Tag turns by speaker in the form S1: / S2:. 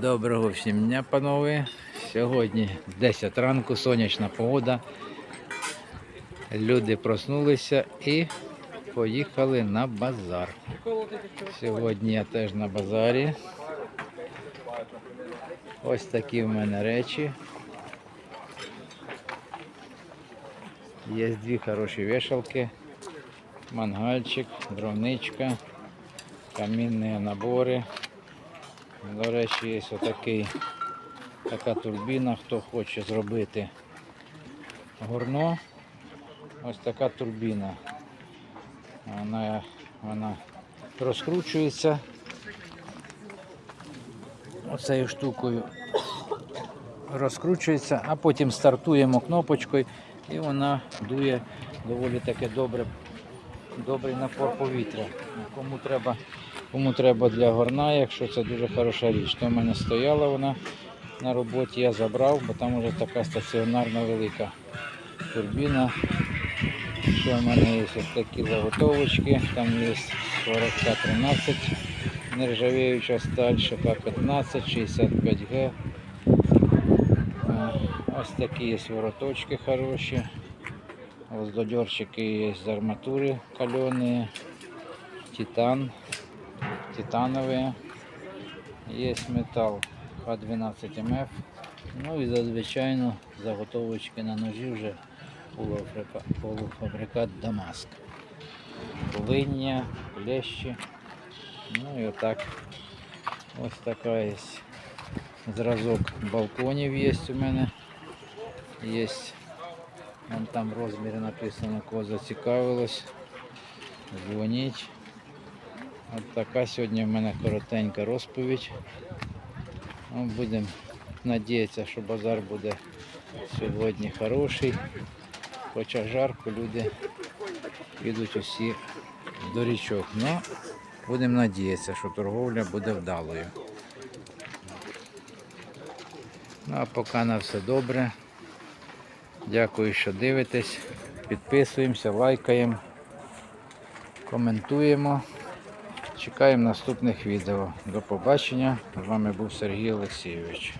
S1: Доброго всім дня, панове. Сьогодні 10 ранку, сонячна погода. Люди проснулися і поїхали на базар. Сьогодні я теж на базарі. Ось такі в мене речі. Є дві хороші вішалки, мангальчик, дровничка, камінні набори. До речі, є отакий, така турбіна, хто хоче зробити горно. Ось така турбіна. Вона, вона розкручується оцею штукою. Розкручується, а потім стартуємо кнопочкою і вона дує доволі таке добре, добрий напор повітря. Кому треба Кому треба для горна, якщо це дуже хороша річ. То в мене стояла вона на роботі, я забрав, бо там вже така стаціонарна велика турбіна. Ще в мене є ось такі заготовочки, там є 40К13, нержавіюча сталь, ШК-15, 65Г. Е, Ось такі є вороточки хороші. Ось додерчики є з арматури каленые, титан титановые. Есть металл Х12МФ. Ну і зазвичайно заготовочки на ножі вже полуфабрикат Дамаск. Полиння, клещі. Ну і отак. Ось така є зразок балконів є у мене. Є. Вон там розміри написано, кого зацікавилось. Дзвоніть. От така сьогодні в мене коротенька розповідь. Ну, Будемо надіятися, що базар буде сьогодні хороший. Хоча жарко, люди підуть усі до річок. Ну, будемо надіятися, що торговля буде вдалою. Ну, а поки на все добре. Дякую, що дивитесь. Підписуємося, лайкаємо, коментуємо. Чекаємо наступних відео. До побачення. З вами був Сергій Олексійович.